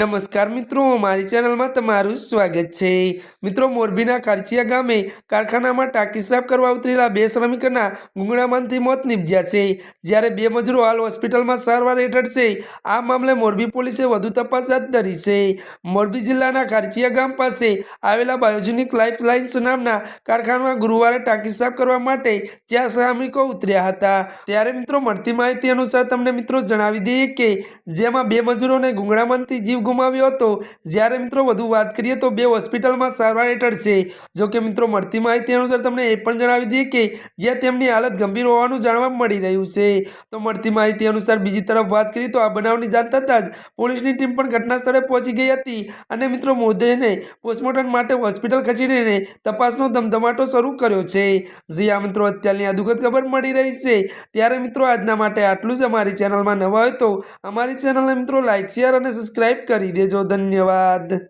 નમસ્કાર મિત્રો, મારી ચેનલમાં તમારું સ્વાગત છે. મિત્રો, મોરબીના કારચિયા ગામે કારખાનામાં ટાંકી સાફ કરવા ઉતરેલા બે શ્રમિકોના ગુંગળામાંથી મોત નીપજ્યા છે. જ્યારે બે મજૂરો હાલ હોસ્પિટલમાં સારવાર હેઠળ છે. આ મામલે મોરબી પોલીસે વધુ તપાસ હાથ ધરી છે. મોરબી જિલ્લાના કારચિયા ગામ પાસે આવેલા બાયોજેનિક લાઇફ લાઇન્સ નામના કારખાનામાં ગુરુવારે ટાંકી સાફ કરવા માટે જ્યાં શ્રમિકો ઉતર્યા હતા. ત્યારે મિત્રો, મળતી માહિતી અનુસાર તમને મિત્રો જણાવી દઈએ કે, જેમાં બે મજૂરોને ગુંગળામાંથી જીવ ગુમાવ્યો હતો. જ્યારે મિત્રો વધુ વાત કરીએ તો બે હોસ્પિટલમાં સારવાર હેઠળ છે. જો કે મિત્રો મળતી માહિતી અનુસાર તમને એ પણ જણાવી દઈએ કે જ્યાં તેમની હાલત ગંભીર હોવાનું જાણવા મળી રહ્યું છે. તો મળતી માહિતી અનુસાર બીજી તરફ વાત કરીએ તો આ બનાવની જાણ થતાં જ પોલીસની ટીમ પણ ઘટના સ્થળે પહોંચી ગઈ હતી અને મિત્રો મોદેને પોસ્ટમોર્ટમ માટે હોસ્પિટલ ખસેડીને તપાસનો ધમધમાટો શરૂ કર્યો છે. જે આ મિત્રો, અત્યારની આ દુઃખદ ખબર મળી રહી છે. ત્યારે મિત્રો આજના માટે આટલું જ. અમારી ચેનલમાં નવા હોય તો અમારી ચેનલને મિત્રો લાઇક શેર અને સબસ્ક્રાઇબ કરી દેજો ધન્યવાદ.